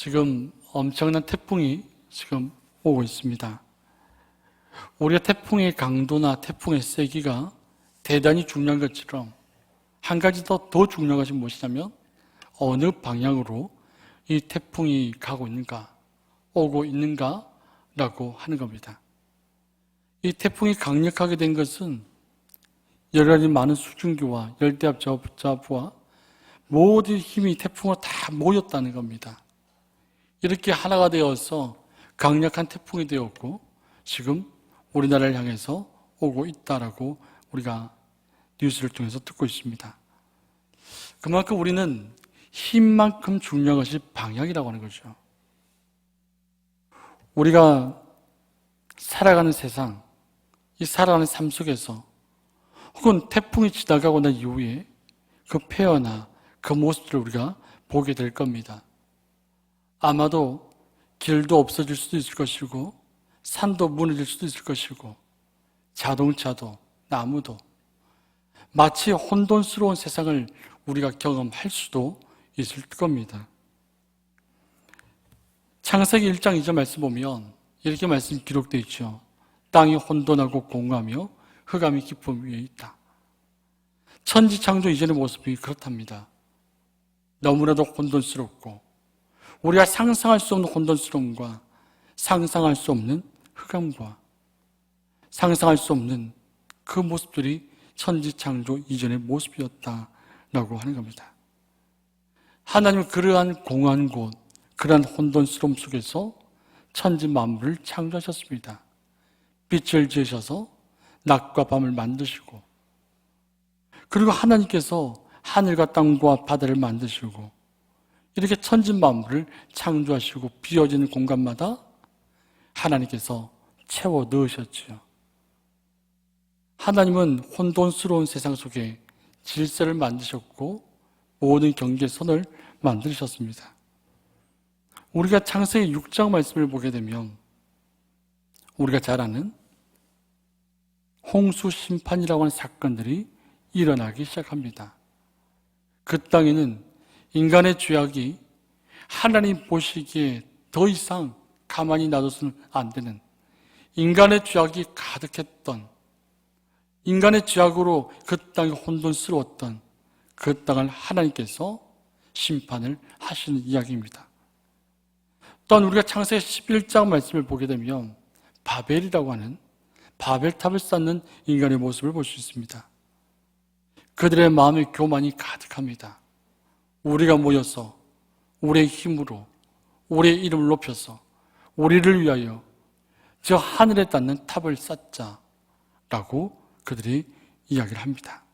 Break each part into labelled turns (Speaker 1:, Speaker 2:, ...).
Speaker 1: 지금 엄청난 태풍이 지금 오고 있습니다. 우리가 태풍의 강도나 태풍의 세기가 대단히 중요한 것처럼 한 가지 더, 더 중요한 것이 무엇이냐면 어느 방향으로 이 태풍이 가고 있는가, 오고 있는가 라고 하는 겁니다. 이 태풍이 강력하게 된 것은 여러 가지 많은 수증기와 열대압 저부와 모든 힘이 태풍으로 다 모였다는 겁니다. 이렇게 하나가 되어서 강력한 태풍이 되었고 지금 우리나라를 향해서 오고 있다라고 우리가 뉴스를 통해서 듣고 있습니다. 그만큼 우리는 힘만큼 중요한 것이 방향이라고 하는 거죠. 우리가 살아가는 세상, 이 살아가는 삶 속에서 혹은 태풍이 지나가고 난 이후에 그 폐허나 그 모습들을 우리가 보게 될 겁니다. 아마도 길도 없어질 수도 있을 것이고 산도 무너질 수도 있을 것이고 자동차도 나무도 마치 혼돈스러운 세상을 우리가 경험할 수도 있을 겁니다. 창세기 1장 2절 말씀 보면 이렇게 말씀 기록되어 있죠. 땅이 혼돈하고 공하며 흑암이 깊음 위에 있다. 천지 창조 이전의 모습이 그렇답니다. 너무나도 혼돈스럽고 우리가 상상할 수 없는 혼돈스러움과 상상할 수 없는 흑암과 상상할 수 없는 그 모습들이 천지 창조 이전의 모습이었다라고 하는 겁니다. 하나님은 그러한 공한 곳, 그러한 혼돈스러움 속에서 천지 만물을 창조하셨습니다. 빛을 지으셔서 낮과 밤을 만드시고 그리고 하나님께서 하늘과 땅과 바다를 만드시고 이렇게 천지 만물을 창조하시고 비어지는 공간마다 하나님께서 채워 넣으셨지요. 하나님은 혼돈스러운 세상 속에 질서를 만드셨고 모든 경계선을 만드셨습니다. 우리가 창세기 6장 말씀을 보게 되면 우리가 잘 아는 홍수 심판이라고 하는 사건들이 일어나기 시작합니다. 그 땅에는 인간의 죄악이 하나님 보시기에 더 이상 가만히 놔둬서는 안 되는 인간의 죄악이 가득했던 인간의 죄악으로 그 땅이 혼돈스러웠던 그 땅을 하나님께서 심판을 하시는 이야기입니다. 또한 우리가 창세기 11장 말씀을 보게 되면 바벨이라고 하는 바벨탑을 쌓는 인간의 모습을 볼 수 있습니다. 그들의 마음의 교만이 가득합니다. 우리가 모여서 우리의 힘으로 우리의 이름을 높여서 우리를 위하여 저 하늘에 닿는 탑을 쌓자라고 그들이 이야기를 합니다.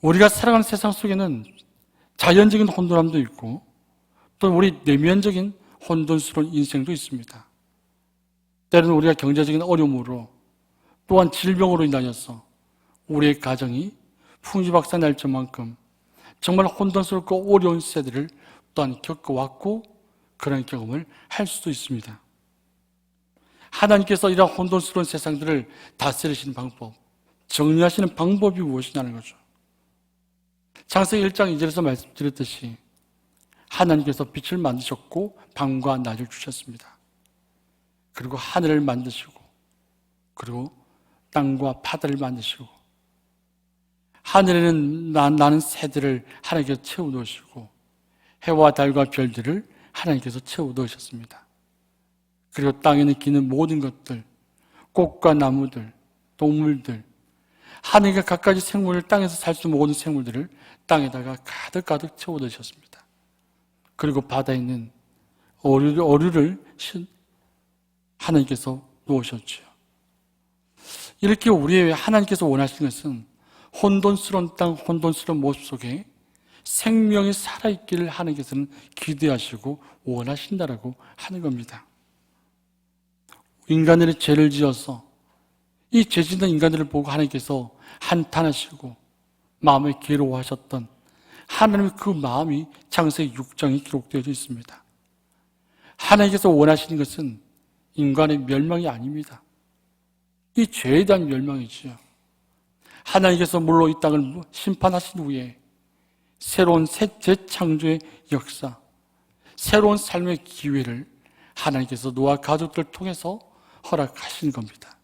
Speaker 1: 우리가 살아가는 세상 속에는 자연적인 혼돈함도 있고 또 우리 내면적인 혼돈스러운 인생도 있습니다. 때로는 우리가 경제적인 어려움으로 또한 질병으로 인하여서 우리의 가정이 풍지박산 날 정만큼 정말 혼돈스럽고 어려운 세대를 또한 겪어왔고 그런 경험을 할 수도 있습니다. 하나님께서 이러한 혼돈스러운 세상들을 다스리시는 방법, 정리하시는 방법이 무엇이냐는 거죠. 창세기 1장 2절에서 말씀드렸듯이 하나님께서 빛을 만드셨고 밤과 낮을 주셨습니다. 그리고 하늘을 만드시고 그리고 땅과 바다를 만드시고 하늘에는 나는 새들을 하나님께서 채워 넣으시고 해와 달과 별들을 하나님께서 채워 넣으셨습니다. 그리고 땅에는 기는 모든 것들, 꽃과 나무들, 동물들, 하늘과 갖가지 생물을 땅에서 살 수 있는 모든 생물들을 땅에다가 가득가득 채워 넣으셨습니다. 그리고 바다에 있는 어류를, 어류를 하나님께서 놓으셨죠. 이렇게 우리의 하나님께서 원하시는 것은 혼돈스러운 땅, 혼돈스러운 모습 속에 생명이 살아있기를 하나님께서는 기대하시고 원하신다라고 하는 겁니다. 인간들의 죄를 지어서 이 죄 짓는 인간들을 보고 하나님께서 한탄하시고 마음에 괴로워하셨던 하나님의 그 마음이 창세기 6장에 기록되어 있습니다. 하나님께서 원하시는 것은 인간의 멸망이 아닙니다. 이 죄에 대한 멸망이지요. 하나님께서 물로 이 땅을 심판하신 후에 새로운 새 재창조의 역사, 새로운 삶의 기회를 하나님께서 노아 가족들을 통해서 허락하신 겁니다.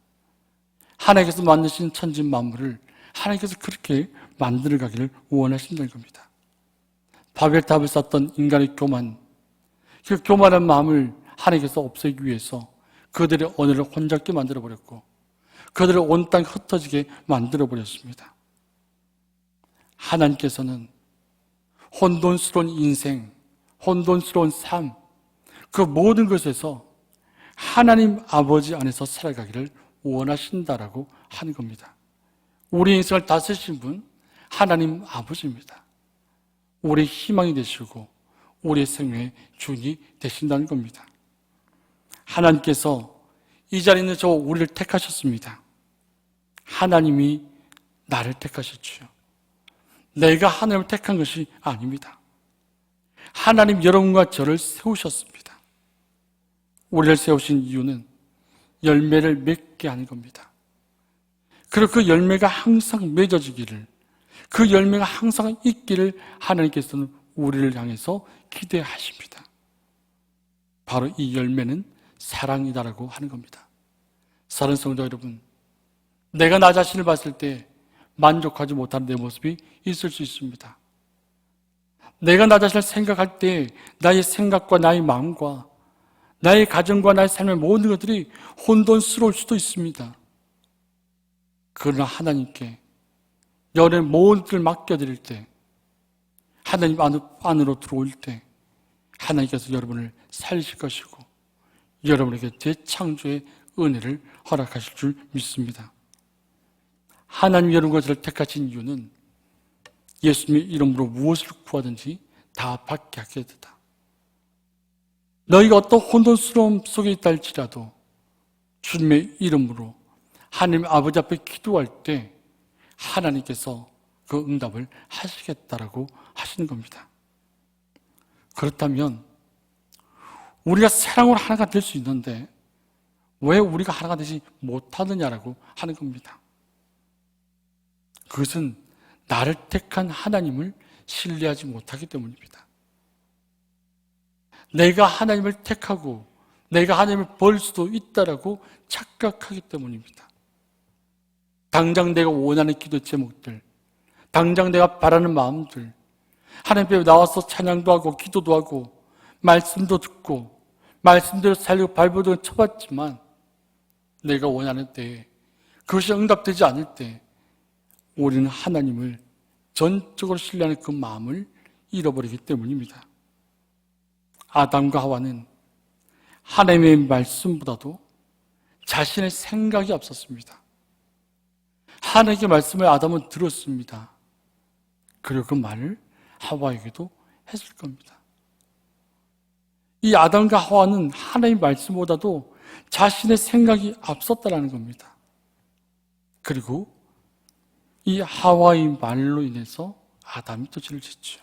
Speaker 1: 하나님께서 만드신 천지 만물을 하나님께서 그렇게 만들어 가기를 원하신다는 겁니다. 바벨탑을 쌓던 인간의 교만, 그 교만한 마음을 하나님께서 없애기 위해서 그들의 언어를 혼잡게 만들어 버렸고 그들을 온 땅 흩어지게 만들어 버렸습니다. 하나님께서는 혼돈스러운 인생, 혼돈스러운 삶, 그 모든 것에서 하나님 아버지 안에서 살아가기를 원하신다라고 하는 겁니다. 우리 인생을 다스리신 분, 하나님 아버지입니다. 우리 희망이 되시고, 우리의 생명의 주인이 되신다는 겁니다. 하나님께서 이 자리에 있는 저 우리를 택하셨습니다. 하나님이 나를 택하셨지요. 내가 하나님을 택한 것이 아닙니다. 하나님 여러분과 저를 세우셨습니다. 우리를 세우신 이유는 열매를 맺게 하는 겁니다. 그리고 그 열매가 항상 맺어지기를, 그 열매가 항상 있기를 하나님께서는 우리를 향해서 기대하십니다. 바로 이 열매는 사랑이다라고 하는 겁니다. 사랑 성도 여러분, 내가 나 자신을 봤을 때 만족하지 못하는 내 모습이 있을 수 있습니다. 내가 나 자신을 생각할 때 나의 생각과 나의 마음과 나의 가정과 나의 삶의 모든 것들이 혼돈스러울 수도 있습니다. 그러나 하나님께 열의 모든 것을 맡겨드릴 때 하나님 안으로 들어올 때 하나님께서 여러분을 살리실 것이고 여러분에게 재창조의 은혜를 허락하실 줄 믿습니다. 하나님 여러분 것을 택하신 이유는 예수님의 이름으로 무엇을 구하든지 다 받게 하겠다. 너희가 어떤 혼돈스러움 속에 있다 할지라도 주님의 이름으로 하나님 아버지 앞에 기도할 때 하나님께서 그 응답을 하시겠다라고 하시는 겁니다. 그렇다면 우리가 사랑으로 하나가 될 수 있는데 왜 우리가 하나가 되지 못하느냐라고 하는 겁니다. 그것은 나를 택한 하나님을 신뢰하지 못하기 때문입니다. 내가 하나님을 택하고 내가 하나님을 벌 수도 있다라고 착각하기 때문입니다. 당장 내가 원하는 기도 제목들, 당장 내가 바라는 마음들, 하나님 앞에 나와서 찬양도 하고 기도도 하고 말씀도 듣고 말씀대로 살리고 발버둥을 쳐봤지만 내가 원하는 때에 그것이 응답되지 않을 때 우리는 하나님을 전적으로 신뢰하는 그 마음을 잃어버리기 때문입니다. 아담과 하와는 하나님의 말씀보다도 자신의 생각이 앞섰습니다. 하나님의 말씀을 아담은 들었습니다. 그리고 그 말을 하와에게도 했을 겁니다. 이 아담과 하와는 하나님의 말씀보다도 자신의 생각이 앞섰다라는 겁니다. 그리고 이 하와의 말로 인해서 아담이 또 죄를 짓죠.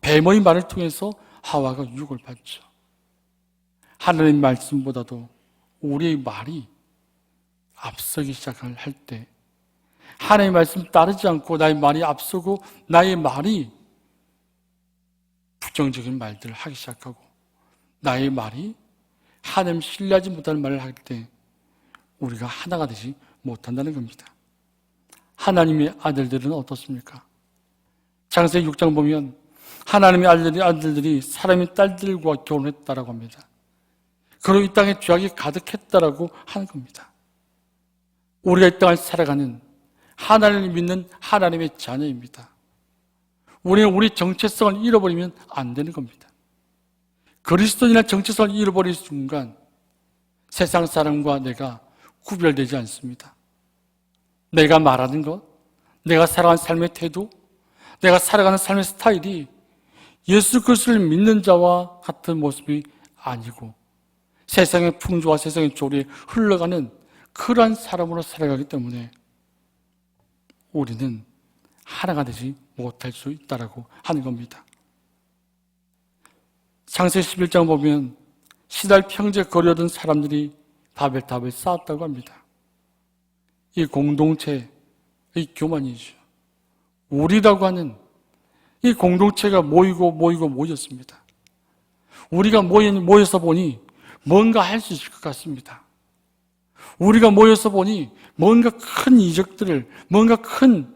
Speaker 1: 뱀의 말을 통해서 하와가 유혹을 받죠. 하나님 말씀보다도 우리의 말이 앞서기 시작할 때 하나님의 말씀 따르지 않고 나의 말이 앞서고 나의 말이 부정적인 말들을 하기 시작하고 나의 말이 하나님 신뢰하지 못하는 말을 할 때 우리가 하나가 되지 못한다는 겁니다. 하나님의 아들들은 어떻습니까? 장세기 6장 보면 하나님의 아들들이, 아들들이 사람의 딸들과 결혼했다라고 합니다. 그리고 이 땅에 죄악이 가득했다라고 하는 겁니다. 우리가 이 땅을 살아가는 하나님을 믿는 하나님의 자녀입니다. 우리는 우리 정체성을 잃어버리면 안 되는 겁니다. 그리스도인의 정체성을 잃어버린 순간 세상 사람과 내가 구별되지 않습니다. 내가 말하는 것, 내가 살아가는 삶의 태도, 내가 살아가는 삶의 스타일이 예수 그리스도를 믿는 자와 같은 모습이 아니고 세상의 풍조와 세상의 조리에 흘러가는 그러한 사람으로 살아가기 때문에 우리는 하나가 되지 못할 수 있다라고 하는 겁니다. 창세 11장 보면 시달 평제 거려던 사람들이 바벨탑을 쌓았다고 합니다. 이 공동체의 교만이죠. 우리라고 하는 이 공동체가 모이고 모이고 모였습니다. 우리가 모여, 모여서 보니 뭔가 할 수 있을 것 같습니다. 우리가 모여서 보니 뭔가 큰 이적들을, 뭔가 큰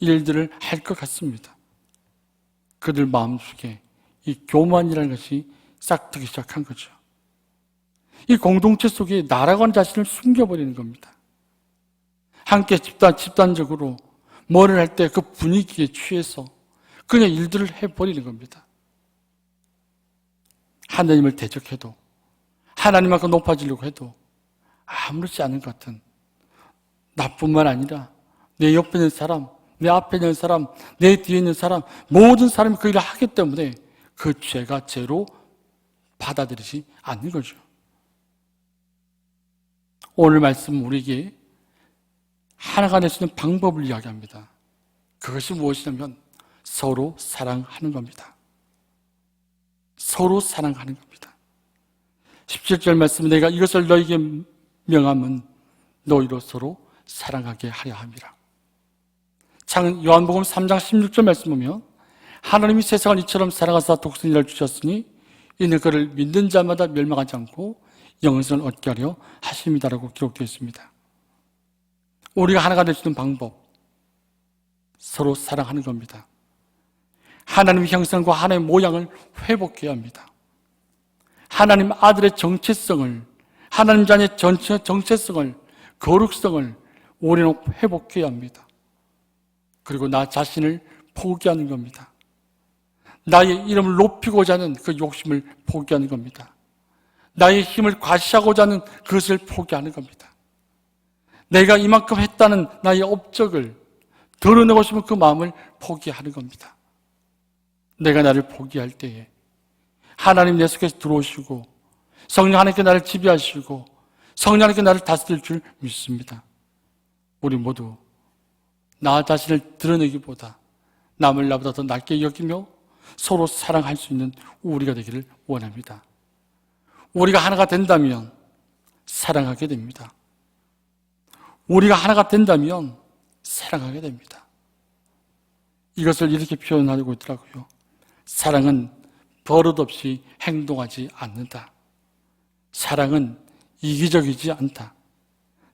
Speaker 1: 일들을 할 것 같습니다. 그들 마음속에 이 교만이라는 것이 싹트기 시작한 거죠. 이 공동체 속에 나라관 자신을 숨겨버리는 겁니다. 함께 집단, 집단적으로 뭐를 할 때 그 분위기에 취해서 그냥 일들을 해버리는 겁니다. 하나님을 대적해도, 하나님만큼 높아지려고 해도 아무렇지 않은 것 같은 나뿐만 아니라 내 옆에 있는 사람, 내 앞에 있는 사람, 내 뒤에 있는 사람, 모든 사람이 그 일을 하기 때문에 그 죄가 죄로 받아들이지 않는 거죠. 오늘 말씀 우리에게 하나가 될 수 있는 방법을 이야기합니다. 그것이 무엇이냐면 서로 사랑하는 겁니다. 서로 사랑하는 겁니다. 17절 말씀 내가 이것을 너에게 명함은 너희로 서로 사랑하게 하려 함이라. 장 요한복음 3장 16절 말씀 보면 하나님이 세상을 이처럼 사랑하사 독생자를 주셨으니 이는 그를 믿는 자마다 멸망하지 않고 영생을 얻게 하려 하심이다라고 기록되어 있습니다. 우리가 하나가 될 수 있는 방법 서로 사랑하는 겁니다. 하나님의 형상과 하나님의 모양을 회복해야 합니다. 하나님 아들의 정체성을 하나님 자녀의 전체 정체성을 거룩성을 우리는 회복해야 합니다. 그리고 나 자신을 포기하는 겁니다. 나의 이름을 높이고자 하는 그 욕심을 포기하는 겁니다. 나의 힘을 과시하고자 하는 그것을 포기하는 겁니다. 내가 이만큼 했다는 나의 업적을 드러내고 싶은 그 마음을 포기하는 겁니다. 내가 나를 포기할 때에 하나님 내 속에 들어오시고 성령 하나님께 나를 지배하시고 성령 하나님께 나를 다스릴 줄 믿습니다. 우리 모두 나 자신을 드러내기보다 남을 나보다 더 낮게 여기며 서로 사랑할 수 있는 우리가 되기를 원합니다. 우리가 하나가 된다면 사랑하게 됩니다. 우리가 하나가 된다면 사랑하게 됩니다. 이것을 이렇게 표현하고 있더라고요. 사랑은 버릇없이 행동하지 않는다. 사랑은 이기적이지 않다.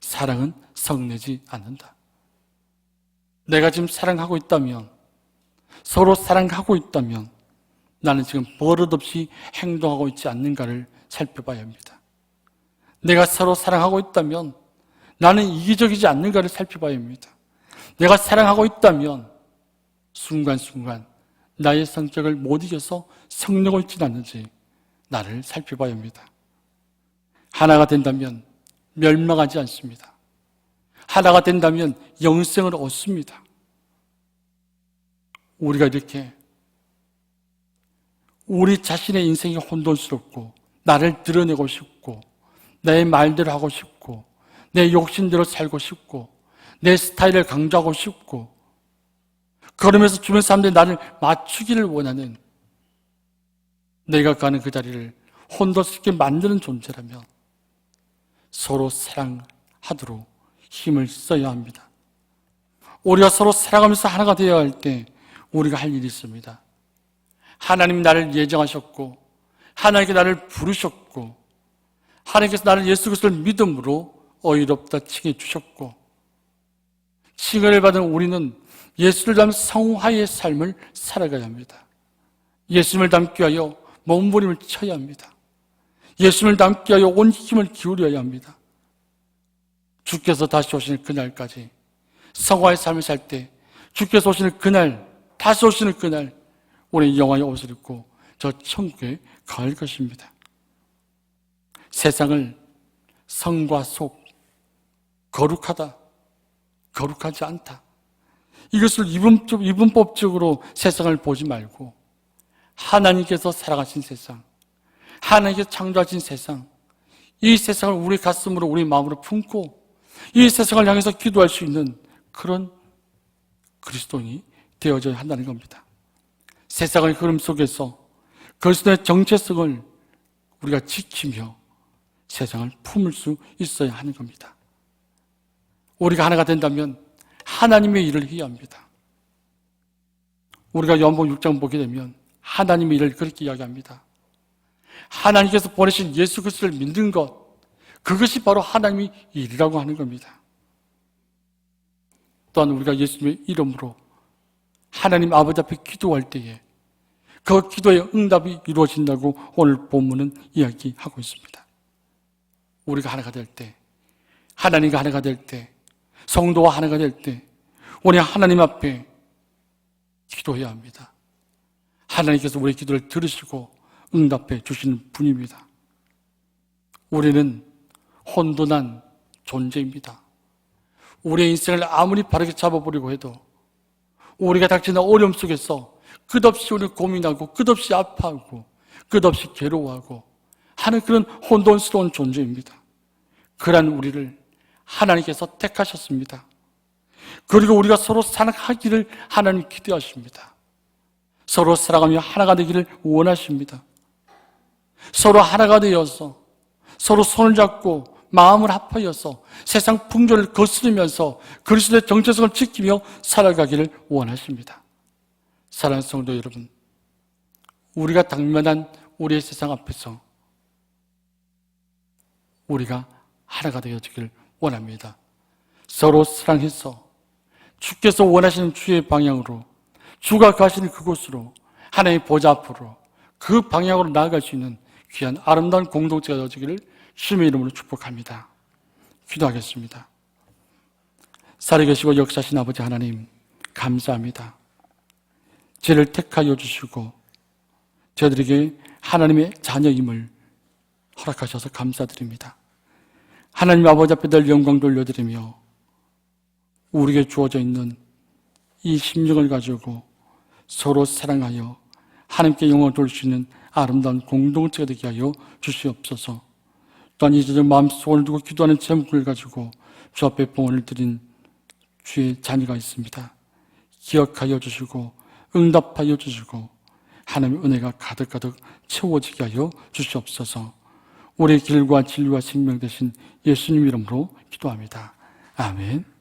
Speaker 1: 사랑은 성내지 않는다. 내가 지금 사랑하고 있다면, 서로 사랑하고 있다면, 나는 지금 버릇없이 행동하고 있지 않는가를 살펴봐야 합니다. 내가 서로 사랑하고 있다면, 나는 이기적이지 않는가를 살펴봐야 합니다. 내가 사랑하고 있다면, 순간순간 나의 성격을 못 이겨서 성령을 잃지 않는지 나를 살펴봐야 합니다. 하나가 된다면 멸망하지 않습니다. 하나가 된다면 영생을 얻습니다. 우리가 이렇게 우리 자신의 인생이 혼돈스럽고 나를 드러내고 싶고 내 말대로 하고 싶고 내 욕심대로 살고 싶고 내 스타일을 강조하고 싶고 그러면서 주변 사람들이 나를 맞추기를 원하는 내가 가는 그 자리를 혼돈스럽게 만드는 존재라면 서로 사랑하도록 힘을 써야 합니다. 우리가 서로 사랑하면서 하나가 되어야 할 때 우리가 할 일이 있습니다. 하나님 나를 예정하셨고 하나님께 나를 부르셨고 하나님께서 나를 예수 그리스도를 믿음으로 어이롭다 칭해 주셨고 칭을 받은 우리는 예수를 닮은 성화의 삶을 살아가야 합니다. 예수님을 닮기 위하여 몸부림을 쳐야 합니다. 예수님을 닮기 위하여 온 힘을 기울여야 합니다. 주께서 다시 오시는 그날까지 성화의 삶을 살 때 주께서 오시는 그날 오시는 그날 우리 영화의 옷을 입고 저 천국에 갈 것입니다. 세상을 성과 속 거룩하다 거룩하지 않다 이것을 이분법, 이분법적으로 세상을 보지 말고 하나님께서 살아가신 세상, 하나님께서 창조하신 세상, 이 세상을 우리 가슴으로 우리 마음으로 품고 이 세상을 향해서 기도할 수 있는 그런 그리스도인이 되어져야 한다는 겁니다. 세상의 흐름 속에서 그리스도의 정체성을 우리가 지키며 세상을 품을 수 있어야 하는 겁니다. 우리가 하나가 된다면 하나님의 일을 해야 합니다. 우리가 연복 6장 보게 되면 하나님의 일을 그렇게 이야기합니다. 하나님께서 보내신 예수 그리스도를 믿는 것, 그것이 바로 하나님의 일이라고 하는 겁니다. 또한 우리가 예수님의 이름으로 하나님 아버지 앞에 기도할 때에 그 기도의 응답이 이루어진다고 오늘 본문은 이야기하고 있습니다. 우리가 하나가 될 때, 하나님과 하나가 될 때, 성도와 하나가 될 때, 우리 하나님 앞에 기도해야 합니다. 하나님께서 우리의 기도를 들으시고 응답해 주시는 분입니다. 우리는 혼돈한 존재입니다. 우리의 인생을 아무리 바르게 잡아보려고 해도 우리가 닥치는 어려움 속에서 끝없이 우리 고민하고 끝없이 아파하고 끝없이 괴로워하고 하는 그런 혼돈스러운 존재입니다. 그러한 우리를 하나님께서 택하셨습니다. 그리고 우리가 서로 사랑하기를 하나님 기대하십니다. 서로 사랑하며 하나가 되기를 원하십니다. 서로 하나가 되어서 서로 손을 잡고 마음을 합하여서 세상 풍조를 거스르면서 그리스도의 정체성을 지키며 살아가기를 원하십니다. 사랑하는 성도 여러분, 우리가 당면한 우리의 세상 앞에서 우리가 하나가 되어지기를 원합니다. 서로 사랑해서 주께서 원하시는 주의 방향으로 주가 가시는 그곳으로 하나님의 보좌 앞으로 그 방향으로 나아갈 수 있는 귀한 아름다운 공동체가 되어지기를 주님의 이름으로 축복합니다. 기도하겠습니다. 살아계시고 역사하신 아버지 하나님 감사합니다. 죄를 택하여 주시고 저희들에게 하나님의 자녀임을 허락하셔서 감사드립니다. 하나님 아버지 앞에 늘 영광 돌려드리며 우리에게 주어져 있는 이 심령을 가지고 서로 사랑하여 하나님께 영광을 돌릴 수 있는 아름다운 공동체가 되게 하여 주시옵소서. 또한 이제들 마음속을 두고 기도하는 제목을 가지고 주 앞에 봉헌을 드린 주의 자녀가 있습니다. 기억하여 주시고 응답하여 주시고 하나님의 은혜가 가득가득 채워지게 하여 주시옵소서. 우리의 길과 진리와 생명 되신 예수님 이름으로 기도합니다. 아멘.